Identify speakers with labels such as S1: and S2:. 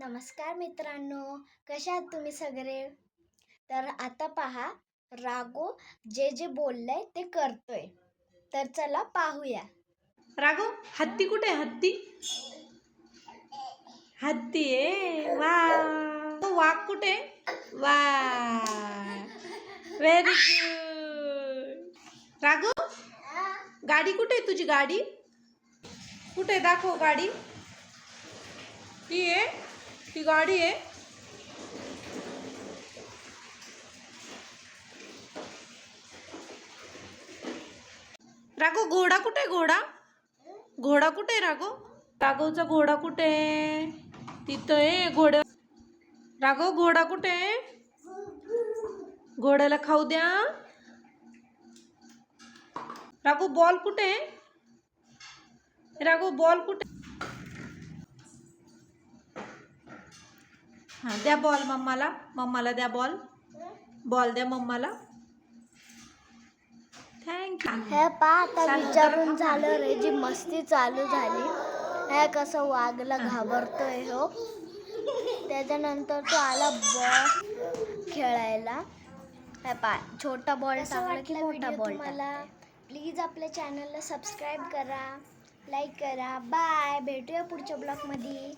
S1: नमस्कार मित्रांनो कशा आहात तुम्ही सगळे? तर आता पहा रागो जे जे बोललंय ते करतोय. तर चला पाहूया.
S2: राघव हत्ती कुठे आहे हत्ती? हत्ती आहे वा. तो वाघ कुठे? आहे? वा. व्हेरी गुड राघव गाडी कुठे आहे तुझी गाडी? कुठे आहे? दाखव गाडी. ती आहे ती गाडी आहे राघव घोडा कुठे घोडा? घोडा कुठे आहे राघव? राघवचा घोडा कुठे तिथं आहे घोडा. राघव घोडा कुठे आहे? घोड्याला खाऊ द्या. राघू बॉल कुठे आहे? बॉल कुठे? हा द्या बॉल मम्माला. मम्माला द्या बॉल बॉल द्या मम्माला. थँक्यू
S1: हे पा आता विचारून. झालं रे जी मस्ती चालू झाली. हे कसं वाघला घाबरतोय हो. त्याच्यानंतर तो आला बॉल खेळायला. हे पा छोटा बॉल टाकला की मोठा बॉल मला प्लीज आपल्या चॅनलला सबस्क्राईब करा लाईक करा. बाय भेटूया पुढच्या ब्लॉगमध्ये